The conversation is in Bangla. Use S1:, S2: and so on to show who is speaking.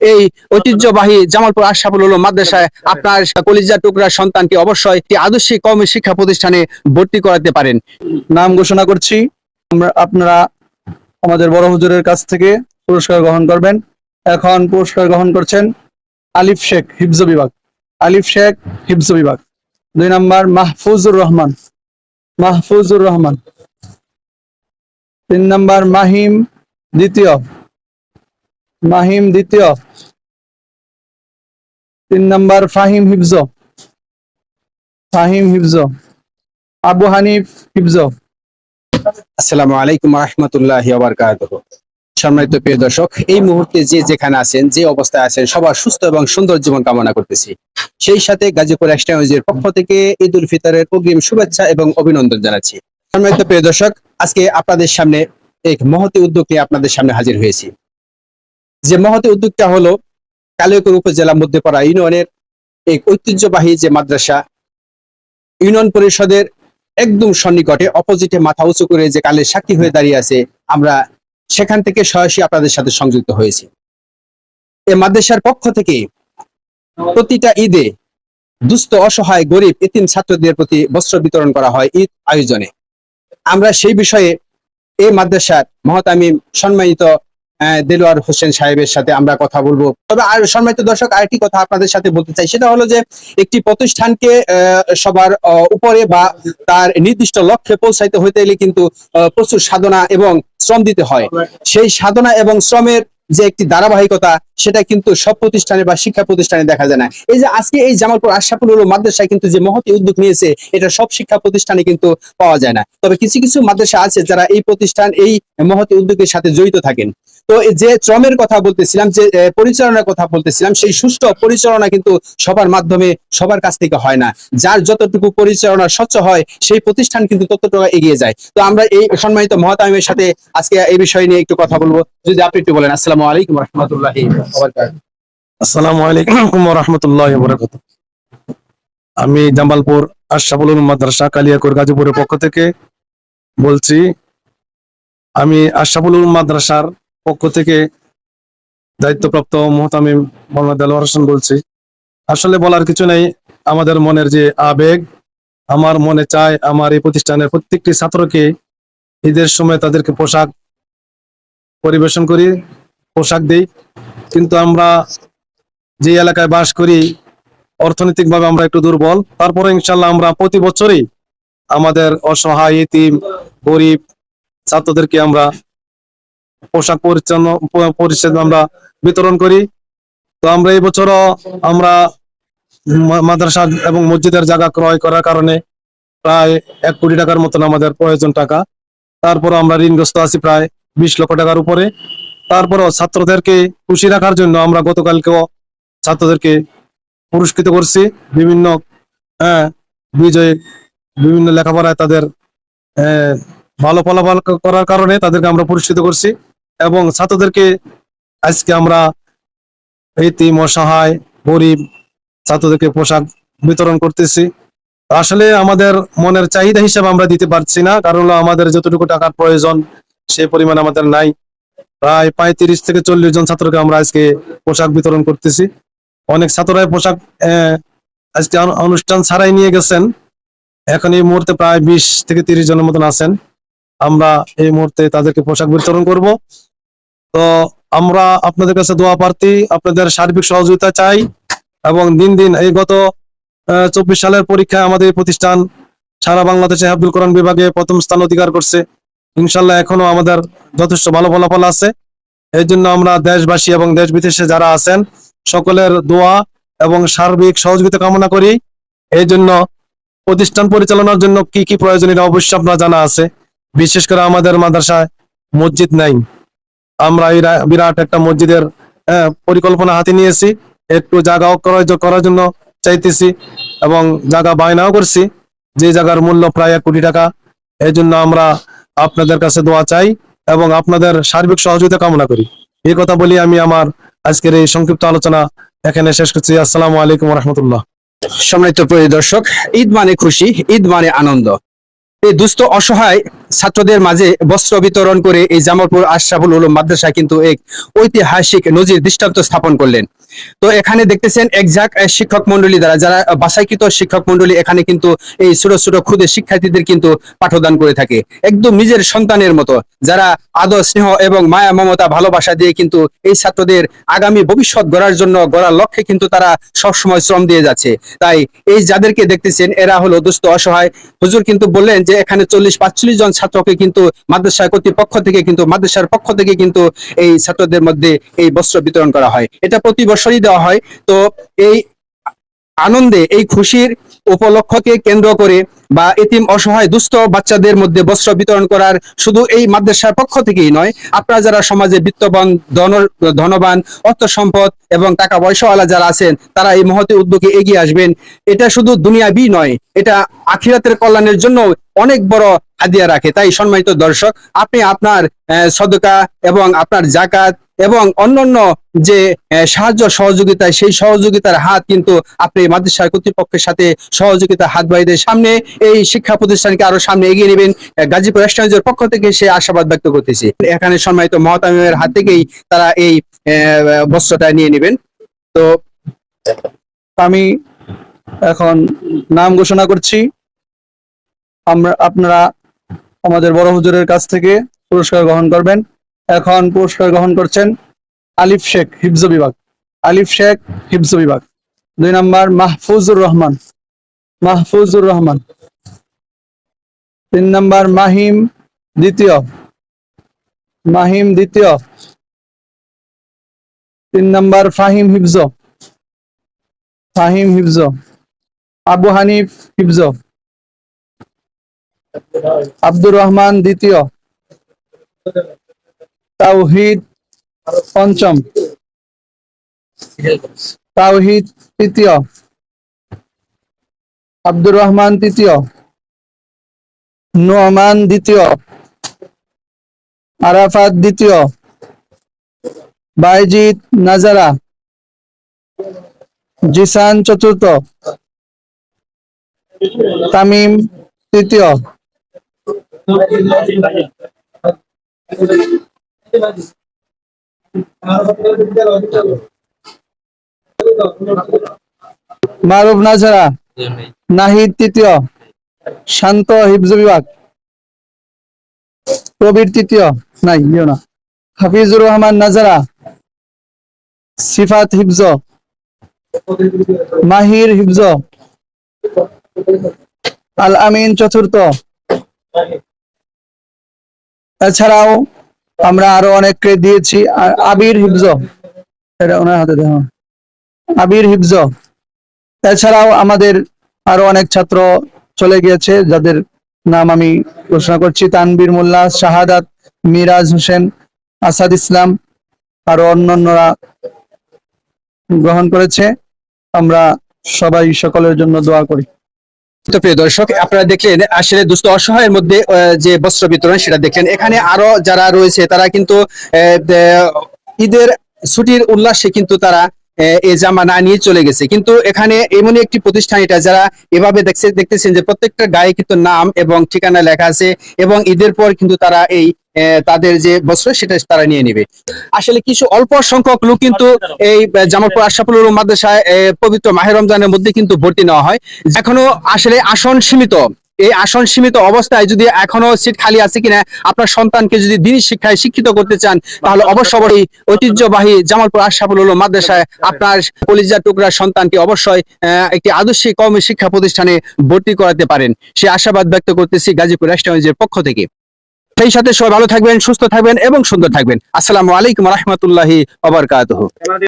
S1: এই ঐতিহ্যবাহী জামালপুর আশরাফুল উলুম মাদ্রাসায় আপনার কলিজা টুকরা সন্তানকে অবশ্যই একটি আদর্শিক কওমি শিক্ষা প্রতিষ্ঠানে ভর্তি করাতে পারেন।
S2: নাম ঘোষণা করছি। আমরা, আপনারা আমাদের বড় হুজুরের কাছ থেকে পুরস্কার গ্রহণ করবেন। এখন পুরস্কার গ্রহণ করছেন আলিফ শেখ, হিফজ বিভাগ। আলিফ শেখ, হিফজ বিভাগ। দুই নম্বর, মাহফুজুর রহমান। মাহফুজুর রহমান। তিন নম্বর, মাহিম দ্বিতীয়। মাহিম দ্বিতীয়। তিন নাম্বার ফাহিম হিফজ। ফাহিম হিফজ। আবু হানিফ হিফজ।
S1: আসসালামু আলাইকুম রহমতুল্লাহ বারকাতুহ। সম্মানিত প্রিয় দর্শক, এই মুহূর্তে যে যেখানে আছেন, যে অবস্থায় আছেন, সবার সুস্থ এবং সুন্দর জীবন কামনা করতেছি। সেই সাথে গাজীপুর এক্সটেন্সির পক্ষ থেকে ঈদ উল ফিতরের অগ্রিম শুভেচ্ছা এবং অভিনন্দন জানাচ্ছি। সম্মানিত প্রিয় দর্শক, আজকে আপনাদের সামনে এক মহতি উদ্যোগ নিয়ে আপনাদের সামনে হাজির হয়েছি। যে মহতি উদ্যোগটা হলো কালিয়াকুর উপজেলা মধ্যপাড়া ইউনিয়নের এক ঐতিহ্যবাহী যে মাদ্রাসা, ইউনিয়ন পরিষদের একদম সন্নিকটে অপোজিটে মাথা উঁচু করে যে কালের সাক্ষী হয়ে দাঁড়িয়ে আছে, আমরা সেখান থেকে সরাসরি আপনাদের সাথে সংযুক্ত হয়েছি। এ মাদ্রাসার পক্ষ থেকে প্রতিটা ঈদে দুস্থ, অসহায়, গরিব, এতিম ছাত্রদের প্রতি বস্ত্র বিতরণ করা হয় ঈদ আয়োজনে। আমরা সেই বিষয়ে এই মাদ্রাসার মহতামিম সম্মানিত দেলোয়ার হোসেন সাহেবের সাথে আমরা কথা বলব। তবে আর সম্মানিত দর্শক, আরেকটি কথা আপনাদের সাথে বলতে চাই, সেটা হলো যে একটি প্রতিষ্ঠানকে সবার উপরে বা তার নির্দিষ্ট লক্ষ্যে পৌঁছাইতে হইতে গেলে কিন্তু প্রচুর সাধনা এবং শ্রম দিতে হয়। সেই সাধনা এবং শ্রমের যে একটি ধারাবাহিকতা, সেটা কিন্তু সব প্রতিষ্ঠানে বা শিক্ষা প্রতিষ্ঠানে দেখা যায় না। এই যে আজকে এই জামালপুর উলুম মাদ্রাসায় কিন্তু যে মহতি উদ্যোগ নিয়েছে, এটা সব শিক্ষা প্রতিষ্ঠানে কিন্তু পাওয়া যায় না। তবে কিছু কিছু মাদ্রাসা আছে যারা এই প্রতিষ্ঠান, এই মহতি উদ্যোগের সাথে জড়িত থাকেন। তো যে শ্রমের কথা বলতেছিলাম, যে পরিচালনার কথা বলতেছিলাম, সেই সুষ্ঠু পরিচালনা কিন্তু সবার মাধ্যমে সবার কাছ থেকে হয় না। যার যতটুকু পরিচালনা স্বচ্ছ হয়, সেই প্রতিষ্ঠান কিন্তু ততটুকু এগিয়ে যায়। তো আমরা এই সম্মানিত মহতামিমের সাথে আজকে এই বিষয় নিয়ে একটু কথা বলব। যদি আপনি একটু বলেন, আসসালামু আলাইকুম রহমতুল্লাহ
S2: আসসালামু আলাইকুম রহমতুল্লাহ আমি জামালপুর আশরাফুল উলুম মাদ্রাসা, কালিয়াকুর, গাজীপুরের পক্ষ থেকে বলছি, আমি আশরাফুল উলুম মাদ্রাসার পক্ষ থেকে দায়িত্বপ্রাপ্ত মোহতামিম মোহাম্মদ দেলোয়ার হোসেন বলছি। আসলে বলার কিছু নেই, আমাদের মনের যে আবেগ, আমার মনে চায় আমার এই প্রতিষ্ঠানের প্রত্যেকটি ছাত্রকে ঈদের সময় তাদেরকে পোশাক পরিবেশন করি, পোশাক দেই। কিন্তু আমরা যে এলাকায় বাস করি, অর্থনৈতিকভাবে আমরা একটু দুর্বল। তারপরে ইনশাল্লাহ আমরা প্রতি বছরই আমাদের অসহায়, এতিম, গরিব ছাত্রদেরকে আমরা পোশাক পরিচ্ছন্ন পরিচ্ছন্ন আমরা বিতরণ করি। তো আমরা এই বছরও আমরা মাদ্রাসা এবং মসজিদের জায়গা ক্রয় করার কারণে প্রায় এক কোটি টাকার মতন আমাদের প্রয়োজন টাকা। তারপর আমরা ঋণগ্রস্ত আছি প্রায় বিশ লক্ষ টাকার উপরে। তারপরও ছাত্রদেরকে খুশি রাখার জন্য আমরা গতকালকেও ছাত্রদেরকে পুরস্কৃত করছি। বিভিন্ন হ্যাঁ বিজয়, বিভিন্ন লেখাপড়ায় তাদের ভালো ফলাফল করার কারণে তাদেরকে আমরা পুরস্কৃত করছি। এবং ছাত্রদেরকে আজকে আমরা এতিম অসহায়, গরিব ছাত্রদেরকে পোশাক বিতরণ করতেছি। আসলে আমাদের মনের চাহিদা হিসাবে আমরা দিতে পারছি না, কারণ আমাদের যতটুকু টাকার প্রয়োজন সেই পরিমাণ আমাদের নাই। প্রায় পঁয়ত্রিশ থেকে চল্লিশ জন ছাত্রকে আমরা আজকে পোশাক বিতরণ করতেছি। অনেক ছাত্ররাই পোশাক আজকে অনুষ্ঠান ছাড়াই নিয়ে গেছেন। এখন এই মুহূর্তে প্রায় বিশ থেকে তিরিশ জনের মতন আছেন। আমরা এই মুহূর্তে তাদেরকে পোশাক বিতরণ করব। তো আমরা আপনাদের কাছে দোয়া প্রার্থী, আপনাদের সার্বিক সহযোগিতা চাই এবং দিন দিন এই গত চব্বিশ সালের পরীক্ষায় আমাদের প্রতিষ্ঠান সারা বাংলাদেশে আব্দুল কোরআন বিভাগে প্রথম স্থান অধিকার করছে। ইনশাল্লাহ এখনও আমাদের যথেষ্ট ভালো ফলাফল আছে। এই জন্য আমরা দেশবাসী এবং দেশ বিদেশে যারা আছেন, সকলের দোয়া এবং সার্বিক সহযোগিতা কামনা করি। এই জন্য প্রতিষ্ঠান পরিচালনার জন্য কি কি প্রয়োজন এটা অবশ্যই আপনার জানা আছে। বিশেষ করে আমাদের মাদ্রাসায় মসজিদ নাই। আমরা বিরাট একটা মসজিদের পরিকল্পনা হাতে নিয়েছি। একটু জায়গা ক্রয় করার জন্য চাইতেছি এবং জায়গা বায়নাও করছি। যে জায়গার মূল্য প্রায় এক কোটি টাকা। এই জন্য আমরা আপনাদের কাছে দোয়া চাই এবং আপনাদের সার্বিক সহযোগিতা কামনা করি। এই কথা বলি আমি আমার আজকের এই সংক্ষিপ্ত আলোচনা এখানে শেষ করছি। আসসালামু আলাইকুম রহমতুল্লাহ
S1: সম্মানিত প্রিয় দর্শক, ঈদ মানে খুশি, ঈদ মানে আনন্দ। এই দুস্থ অসহায় ছাত্রদের মাঝে বস্ত্র বিতরণ করে এই জামালপুর আশরাফুল উলুম মাদ্রাসা কিন্তু এক ঐতিহাসিক নজির দৃষ্টান্ত স্থাপন করলেন। তো এখানে দেখতেছেন একজাক শিক্ষক মন্ডলী দ্বারা, যারা বাসাইকৃত শিক্ষক মন্ডলী এখানে কিন্তু এই ছোট ছোট ক্ষুদে শিক্ষার্থীদের কিন্তু পাঠদান করে থাকে। একদম নিজের সন্তানের মতো, যারা আদর, স্নেহ এবং মায়া, মমতা, ভালোবাসা দিয়ে কিন্তু এই ছাত্রদের আগামী ভবিষ্যৎ গড়ার জন্য, গড়ার লক্ষ্যে কিন্তু তারা সবসময় শ্রম দিয়ে যাচ্ছে। তাই এই যাদেরকে দেখতেছেন, এরা হলো দুস্থ, অসহায়। হুজুর কিন্তু বললেন যে এখানে চল্লিশ, পাঁচচল্লিশ জন ছাত্রকে কিন্তু মাদ্রাসা কর্তৃপক্ষ থেকে কিন্তু, মাদ্রাসার পক্ষ থেকে কিন্তু এই ছাত্রদের মধ্যে এই বস্ত্র বিতরণ করা হয়। এটা প্রতি বছরই দেওয়া হয়। তো এই আনন্দে এই খুশির উপলক্ষকে কেন্দ্র করে বা এতিম অসহায় দুস্থ বাচ্চাদের মধ্যে বস্ত্র বিতরণ করার শুধু এই মাদ্রাসার পক্ষ থেকেই নয়, আপনারা যারা সমাজে বিত্তবান, ধন- ধনবান, অর্থ সম্পদ এবং টাকা পয়সাওয়ালা যারা আছেন, তারা এই মহতে উদ্যোগে এগিয়ে আসবেন। এটা শুধু দুনিয়াবি নয়, এটা আখিরাতের কল্যাণের জন্য অনেক বড় হাদিয়া রাখে। তাই সম্মানিত দর্শক, আপনি আপনার সদকা এবং আপনার জাকাত এবং অন্যান্য যে সাহায্য সহযোগিতায়, সেই সহযোগিতার হাত কিন্তু আপনি মাদ্রাসা কর্তৃপক্ষের সাথে সহযোগিতা হাত বাড়িয়ে সামনে এই শিক্ষা প্রতিষ্ঠানকে আরও সামনে এগিয়ে নেবেন গাজীপুর এক্সচেঞ্জের পক্ষ থেকে সে আশাবাদ ব্যক্ত করতেছি। এখানে সম্মানিত মহতামিমের হাত থেকেই তারা এই বস্ত্রটা নিয়ে নেবেন। তো
S3: আমি এখন নাম ঘোষণা করছি। আমরা, আপনারা আমাদের বড় হুজুরের কাছ থেকে পুরস্কার গ্রহণ করবেন। এখন পুরস্কার গ্রহণ করছেন আলিফ শেখ, হিফজ বিভাগ। আলিফ শেখ, হিফজ বিভাগ। দুই নম্বর, মাহফুজুর রহমান। মাহফুজুর রহমান। তিন নম্বর, মাহিম দ্বিতীয়। মাহিম দ্বিতীয়। তিন নম্বর, ফাহিম হিফজ। ফাহিম হিফজ। আবু হানিফ হিফজ। আব্দুর রহমান দ্বিতীয়। তাওহিদ পঞ্চম। তাওহিদ তৃতীয়। আব্দুর রহমান তৃতীয়। নোমান দ্বিতীয়। আরাফাত দ্বিতীয়। বাইজিৎ নাজারা। জিসান চতুর্থ। তামিম তৃতীয়। মারুফ নাজারা। নাহিদ তৃতীয়। শান্ত হিফজ বিভাগ। প্রবীর তৃতীয়। নাই ইও না। হাফিজুর রহমান নাজারা। সিফাত হিফজ। মাহির হিফজ। আল আমিন চতুর্থ। এছাড়াও আমরা আরও অনেককে দিয়েছি। আবির হিফজ। এটা ওনার হাতে দেওয়া আবির হিফজ। এছাড়াও আমাদের আরও অনেক ছাত্র চলে গিয়েছে, যাদের নাম আমি ঘোষণা করছি। তানবীর মোল্লা, শাহাদাত, মিরাজ হোসেন, আসাদ ইসলাম, আরও অন্যান্যরা গ্রহণ করেছে। আমরা সবাই সকলের জন্য দোয়া করি।
S1: প্রিয় দর্শক, আপনারা দেখলেন, আসলে দুস্থ অসহায়ের মধ্যে যে বস্ত্র বিতরণ সেটা দেখলেন। এখানে আরও যারা রয়েছে, তারা কিন্তু ঈদের ছুটির উল্লাসে কিন্তু তারা এই জামা না নিয়ে চলে গেছে। কিন্তু এখানে এমনই একটি প্রতিষ্ঠান এটা যারা এভাবে দেখছে, দেখতেছেন যে প্রত্যেকটা গায়ে কিন্তু নাম এবং ঠিকানা লেখা আছে এবং ঈদের পর কিন্তু তারা এই তাদের যে বস্ত্র সেটা তারা নিয়ে নেবে। আসলে কিছু অল্প সংখ্যক লোক কিন্তু এই জামালপুর আশরাফুল মাদ্রাসায় পবিত্র মাহের রমজানের মধ্যে কিন্তু ভর্তি নেওয়া হয়। এখনও আসলে আসন সীমিত। এই আসন সীমিত অবস্থায় যদি এখনও সিট খালি আছে কিনা, আপনার সন্তানকে যদি দিনী শিক্ষায় শিক্ষিত করতে চান, তাহলে অবশ্য অবশ্যই ঐতিহ্যবাহী জামালপুর আশরাফুল উলুম মাদ্রাসায় আপনার কলিজা টুকরা সন্তানকে অবশ্যই একটি আদর্শিক কওমি শিক্ষা প্রতিষ্ঠানে ভর্তি করাতে পারেন। সে আশাবাদ ব্যক্ত করতেছি গাজীপুর রাষ্ট্রগঞ্জের পক্ষ থেকে। সেই সাথে সবাই ভালো থাকবেন, সুস্থ থাকবেন এবং সুন্দর থাকবেন। আসসালামু আলাইকুম রহমতুল্লাহি আবরকাতহ